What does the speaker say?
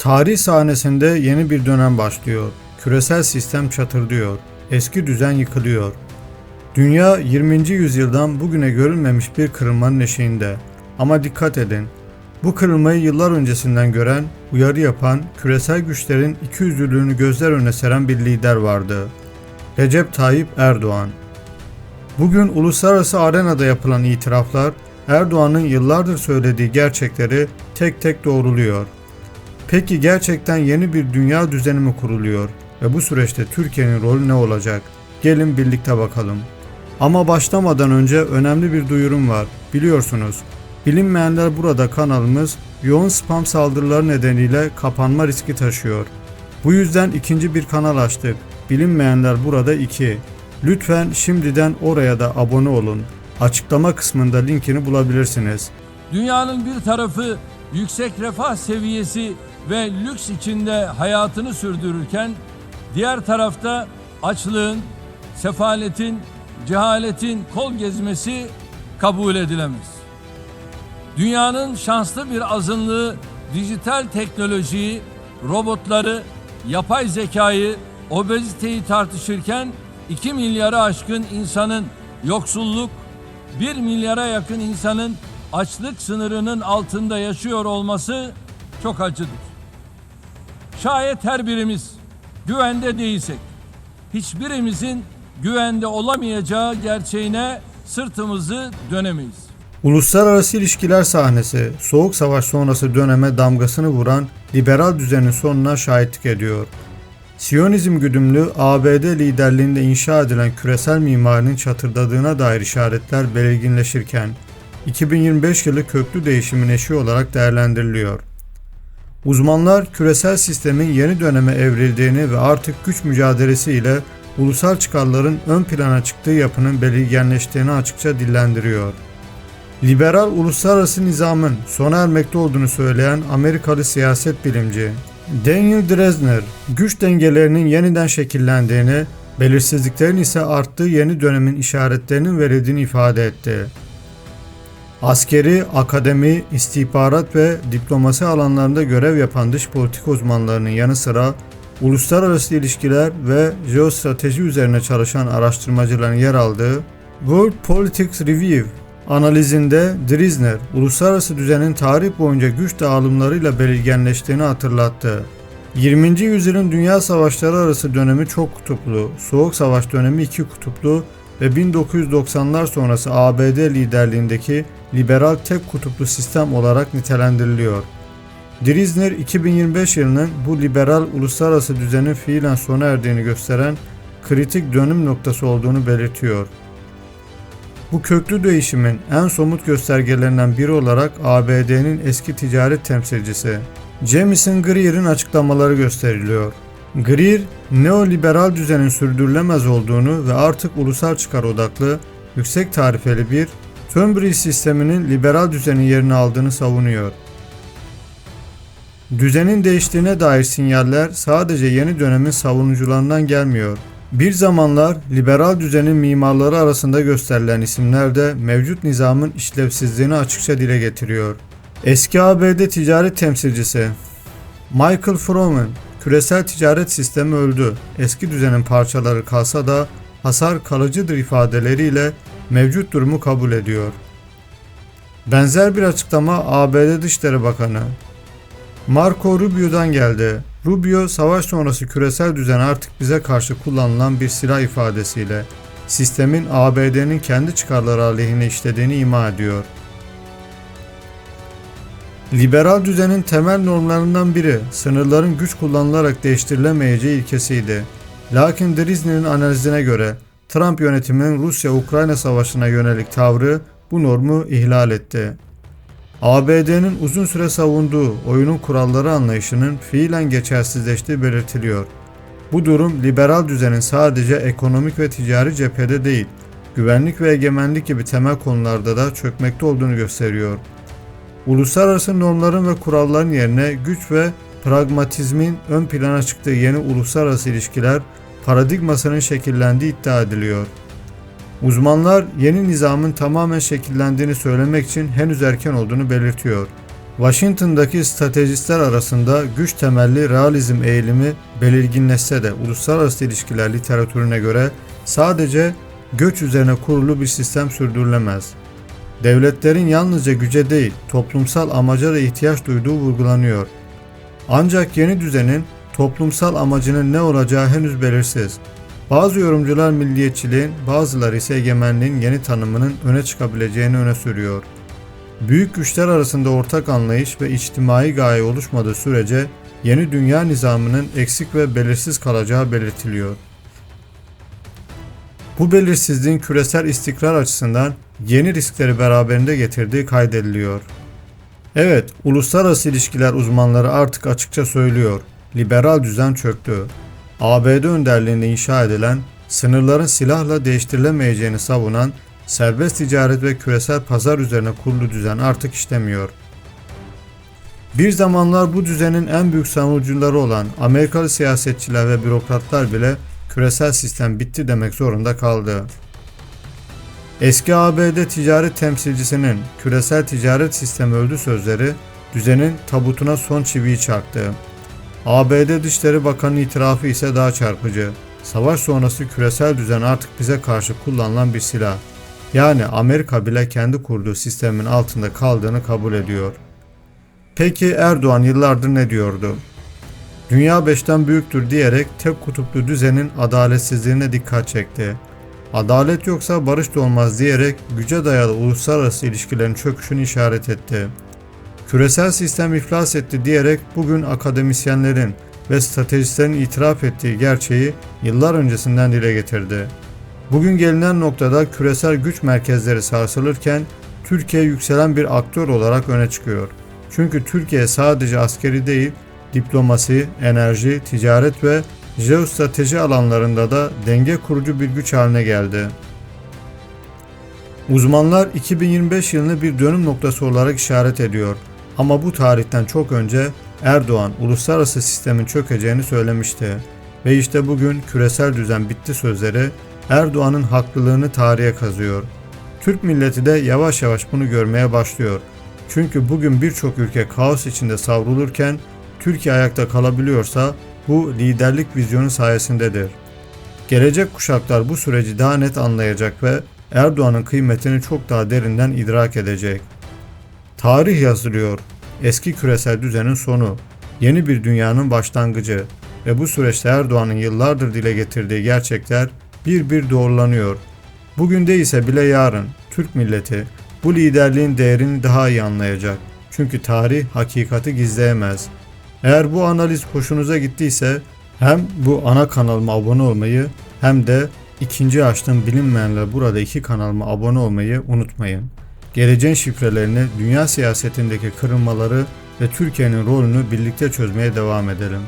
Tarih sahnesinde yeni bir dönem başlıyor. Küresel sistem çatırdıyor. Eski düzen yıkılıyor. Dünya 20. yüzyıldan bugüne görülmemiş bir kırılmanın eşiğinde. Ama dikkat edin. Bu kırılmayı yıllar öncesinden gören, uyarı yapan, küresel güçlerin ikiyüzlülüğünü gözler önüne seren bir lider vardı. Recep Tayyip Erdoğan. Bugün uluslararası arenada yapılan itiraflar, Erdoğan'ın yıllardır söylediği gerçekleri tek tek doğruluyor. Peki gerçekten yeni bir dünya düzeni mi kuruluyor ve bu süreçte Türkiye'nin rolü ne olacak? Gelin birlikte bakalım. Ama başlamadan önce önemli bir duyurum var. Biliyorsunuz, bilinmeyenler burada kanalımız yoğun spam saldırıları nedeniyle kapanma riski taşıyor. Bu yüzden ikinci bir kanal açtık. Bilinmeyenler burada 2. Lütfen şimdiden oraya da abone olun. Açıklama kısmında linkini bulabilirsiniz. Dünyanın bir tarafı yüksek refah seviyesi ve lüks içinde hayatını sürdürürken diğer tarafta açlığın, sefaletin, cehaletin kol gezmesi kabul edilemez. Dünyanın şanslı bir azınlığı dijital teknolojiyi, robotları, yapay zekayı, obeziteyi tartışırken 2 milyara aşkın insanın yoksulluk, 1 milyara yakın insanın açlık sınırının altında yaşıyor olması çok acıdır. Şayet her birimiz güvende değilsek, hiçbirimizin güvende olamayacağı gerçeğine sırtımızı dönemeyiz. Uluslararası ilişkiler sahnesi, Soğuk Savaş sonrası döneme damgasını vuran liberal düzenin sonuna şahitlik ediyor. Siyonizm güdümlü ABD liderliğinde inşa edilen küresel mimarinin çatırdadığına dair işaretler belirginleşirken, 2025 yılı köklü değişimin eşiği olarak değerlendiriliyor. Uzmanlar küresel sistemin yeni döneme evrildiğini ve artık güç mücadelesiyle ulusal çıkarların ön plana çıktığı yapının belirgenleştiğini açıkça dillendiriyor. Liberal uluslararası nizamın sona ermekte olduğunu söyleyen Amerikalı siyaset bilimci Daniel Drezner, güç dengelerinin yeniden şekillendiğini, belirsizliklerin ise arttığı yeni dönemin işaretlerinin verildiğini ifade etti. Askeri, akademi, istihbarat ve diplomasi alanlarında görev yapan dış politika uzmanlarının yanı sıra uluslararası ilişkiler ve jeostrateji üzerine çalışan araştırmacıların yer aldığı World Politics Review analizinde Drizner, uluslararası düzenin tarih boyunca güç dağılımlarıyla belirgenleştiğini hatırlattı. 20. yüzyılın dünya savaşları arası dönemi çok kutuplu, Soğuk Savaş dönemi iki kutuplu ve 1990'lar sonrası ABD liderliğindeki liberal tek kutuplu sistem olarak nitelendiriliyor. Drizner 2025 yılının bu liberal uluslararası düzenin fiilen sona erdiğini gösteren kritik dönüm noktası olduğunu belirtiyor. Bu köklü değişimin en somut göstergelerinden biri olarak ABD'nin eski ticaret temsilcisi Jamison Greer'in açıklamaları gösteriliyor. Greer, neoliberal düzenin sürdürülemez olduğunu ve artık ulusal çıkar odaklı, yüksek tarifeli bir Turnbull sisteminin liberal düzenin yerini aldığını savunuyor. Düzenin değiştiğine dair sinyaller sadece yeni dönemin savunucularından gelmiyor. Bir zamanlar liberal düzenin mimarları arasında gösterilen isimler de mevcut nizamın işlevsizliğini açıkça dile getiriyor. Eski ABD ticaret temsilcisi Michael Froman, küresel ticaret sistemi öldü, eski düzenin parçaları kalsa da hasar kalıcıdır ifadeleriyle mevcut durumu kabul ediyor. Benzer bir açıklama ABD Dışişleri Bakanı Marco Rubio'dan geldi. Rubio, savaş sonrası küresel düzen artık bize karşı kullanılan bir silah ifadesiyle sistemin ABD'nin kendi çıkarları aleyhine işlediğini ima ediyor. Liberal düzenin temel normlarından biri sınırların güç kullanılarak değiştirilemeyeceği ilkesiydi. Lakin Drizner'in analizine göre Trump yönetiminin Rusya-Ukrayna savaşına yönelik tavrı bu normu ihlal etti. ABD'nin uzun süre savunduğu oyunun kuralları anlayışının fiilen geçersizleştiği belirtiliyor. Bu durum liberal düzenin sadece ekonomik ve ticari cephede değil, güvenlik ve egemenlik gibi temel konularda da çökmekte olduğunu gösteriyor. Uluslararası normların ve kuralların yerine güç ve pragmatizmin ön plana çıktığı yeni uluslararası ilişkiler paradigmasının şekillendiği iddia ediliyor. Uzmanlar yeni nizamın tamamen şekillendiğini söylemek için henüz erken olduğunu belirtiyor. Washington'daki stratejistler arasında güç temelli realizm eğilimi belirginleşse de uluslararası ilişkiler literatürüne göre sadece göç üzerine kurulu bir sistem sürdürülemez. Devletlerin yalnızca güce değil, toplumsal amaca da ihtiyaç duyduğu vurgulanıyor. Ancak yeni düzenin toplumsal amacının ne olacağı henüz belirsiz. Bazı yorumcular milliyetçiliğin, bazıları ise egemenliğin yeni tanımının öne çıkabileceğini öne sürüyor. Büyük güçler arasında ortak anlayış ve içtimai gaye oluşmadığı sürece yeni dünya nizamının eksik ve belirsiz kalacağı belirtiliyor. Bu belirsizliğin küresel istikrar açısından yeni riskleri beraberinde getirdiği kaydediliyor. Evet, uluslararası ilişkiler uzmanları artık açıkça söylüyor. Liberal düzen çöktü. ABD önderliğinde inşa edilen, sınırların silahla değiştirilemeyeceğini savunan serbest ticaret ve küresel pazar üzerine kurulu düzen artık işlemiyor. Bir zamanlar bu düzenin en büyük savunucuları olan Amerikalı siyasetçiler ve bürokratlar bile küresel sistem bitti demek zorunda kaldı. Eski ABD ticaret temsilcisinin küresel ticaret sistemi öldü sözleri düzenin tabutuna son çiviyi çaktı. ABD Dışişleri Bakanı itirafı ise daha çarpıcı. Savaş sonrası küresel düzen artık bize karşı kullanılan bir silah. Yani Amerika bile kendi kurduğu sistemin altında kaldığını kabul ediyor. Peki Erdoğan yıllardır ne diyordu? Dünya beşten büyüktür diyerek tek kutuplu düzenin adaletsizliğine dikkat çekti. Adalet yoksa barış da olmaz diyerek güce dayalı uluslararası ilişkilerin çöküşünü işaret etti. Küresel sistem iflas etti diyerek bugün akademisyenlerin ve stratejistlerin itiraf ettiği gerçeği yıllar öncesinden dile getirdi. Bugün gelinen noktada küresel güç merkezleri sarsılırken Türkiye yükselen bir aktör olarak öne çıkıyor. Çünkü Türkiye sadece askeri değil, diplomasi, enerji, ticaret ve jeostrateji alanlarında da denge kurucu bir güç haline geldi. Uzmanlar 2025 yılını bir dönüm noktası olarak işaret ediyor. Ama bu tarihten çok önce Erdoğan uluslararası sistemin çökeceğini söylemişti. Ve işte bugün küresel düzen bitti sözleri Erdoğan'ın haklılığını tarihe kazıyor. Türk milleti de yavaş yavaş bunu görmeye başlıyor. Çünkü bugün birçok ülke kaos içinde savrulurken Türkiye ayakta kalabiliyorsa bu liderlik vizyonu sayesindedir. Gelecek kuşaklar bu süreci daha net anlayacak ve Erdoğan'ın kıymetini çok daha derinden idrak edecek. Tarih yazılıyor. Eski küresel düzenin sonu, yeni bir dünyanın başlangıcı ve bu süreçte Erdoğan'ın yıllardır dile getirdiği gerçekler bir bir doğrulanıyor. Bugün değilse bile yarın Türk milleti bu liderliğin değerini daha iyi anlayacak. Çünkü tarih hakikati gizleyemez. Eğer bu analiz hoşunuza gittiyse hem bu ana kanalıma abone olmayı hem de ikinci açtığım bilinmeyenler burada iki kanalıma abone olmayı unutmayın. Geleceğin şifrelerini, dünya siyasetindeki kırılmaları ve Türkiye'nin rolünü birlikte çözmeye devam edelim.